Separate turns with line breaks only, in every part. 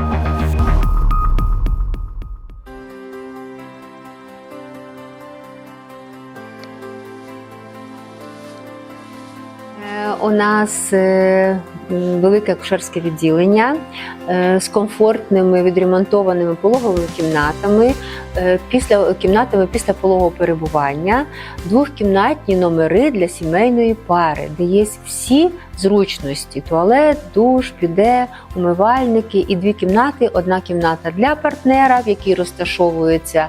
Е, У нас е, велике акушерське відділення е, з комфортними відремонтованими пологовими кімнатами, е, після кімнатами після пологового перебування, двохкімнатні номери для сімейної пари, де є всі зручності: туалет, душ, піде, умивальники і дві кімнати. Одна кімната для партнера, в якій розташовуються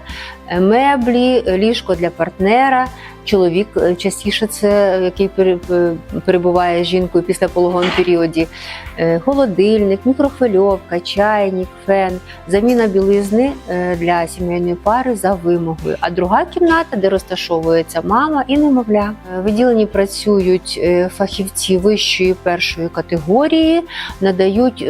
е, меблі, е, ліжко для партнера. Чоловік е, частіше це, який е, перебуває з жінкою після пологовому періоді, е, холодильник, мікрохвильовка, чайник, фен, заміна білизни для сімейної пари за вимогою. А друга кімната, де розташовується мама і немовля. В відділенні працюють фахівці вищої першої категорії, надають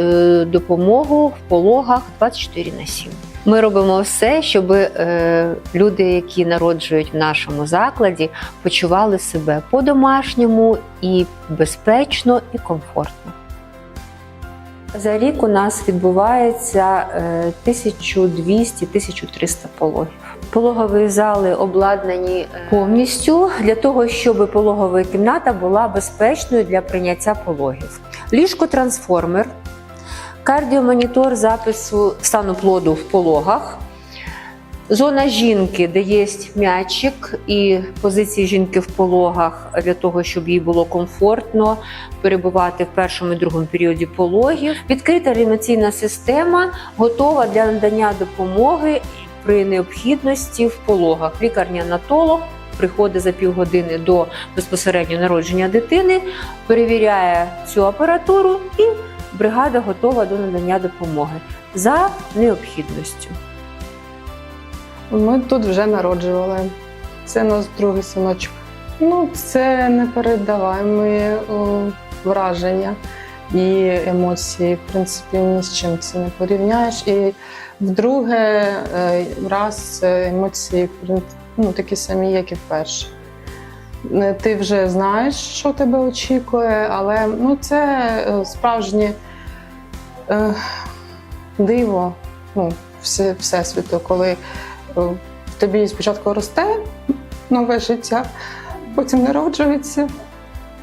допомогу в пологах 24 на 7. Ми робимо все, щоб е, люди, які народжують в нашому закладі, почували себе по-домашньому і безпечно і комфортно. За рік у нас відбувається е, 1200-1300 пологів. Пологові зали обладнані е, повністю для того, щоб пологова кімната була безпечною для прийняття пологів. Ліжко-трансформер, кардіомонітор запису стану плоду в пологах. Зона жінки, де є м'ячик і позиції жінки в пологах для того, щоб їй було комфортно перебувати в першому і другому періоді пологів. Відкрита реанімаційна система готова для надання допомоги при необхідності в пологах. Лікар-неонатолог приходить за півгодини до безпосередньо народження дитини, перевіряє цю апаратуру і бригада готова до надання допомоги за необхідністю.
Ми тут вже народжували. Це наш другий синочок. Ну, це непередаваємі о, враження і емоції. В принципі, ні з чим це не порівняєш. І вдруге е, раз е, емоції ну, такі самі, як і вперше. Е, Ти вже знаєш, що тебе очікує, але ну, це е, справжнє е, диво ну, все, всесвіту, коли е, в тобі спочатку росте нове життя, потім народжується.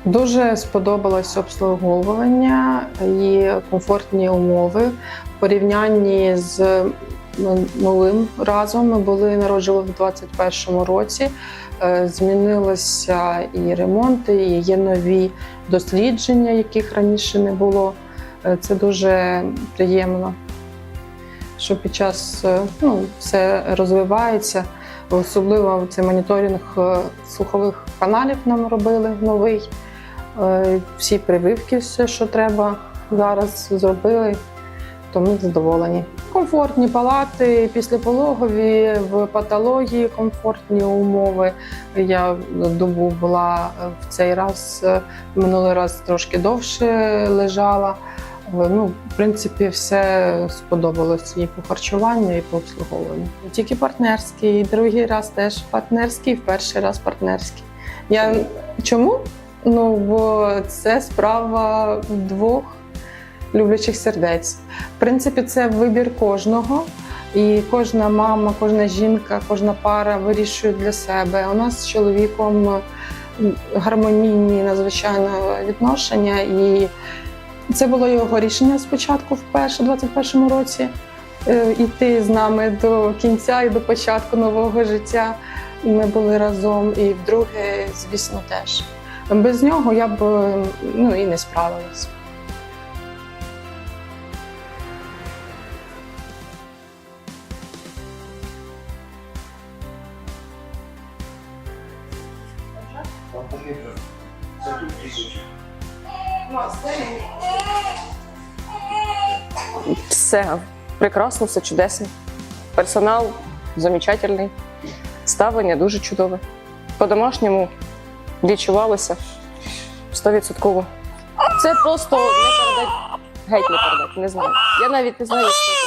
Дуже сподобалось обслуговування і комфортні умови в порівнянні з новим разом. Ми були народжували в 2021 році. Е, Змінилися і ремонти, і є нові дослідження, яких раніше не було. Е, Це дуже приємно що під час е, ну, все розвивається. Особливо цей моніторинг е, слухових каналів нам робили новий. Всі прививки, все, що треба, зараз зробили, то ми задоволені. Комфортні палати післяпологові, в патології комфортні умови. Я добу була в цей раз, минулий раз трошки довше лежала. Ну, в принципі, все сподобалось і по харчуванню, і по обслуговуванню. Тільки партнерський, і другий раз теж партнерський, і перший раз партнерський. Я чому? Ну, бо це справа двох люблячих сердець. В принципі, це вибір кожного. І кожна мама, кожна жінка, кожна пара вирішує для себе. У нас з чоловіком гармонійні надзвичайно відношення, і це було його рішення спочатку, вперше, у 21-му році, е, іти з нами до кінця і до початку нового життя. І ми були разом. І вдруге, звісно, теж. Без нього я б е, ну, і не справилась.
Все прекрасно, все чудесно. Персонал замечательний, ставлення дуже чудове. По-домашньому відчувалося 100%. Це просто не передати, геть не передати, не знаю. Я навіть не знаю, що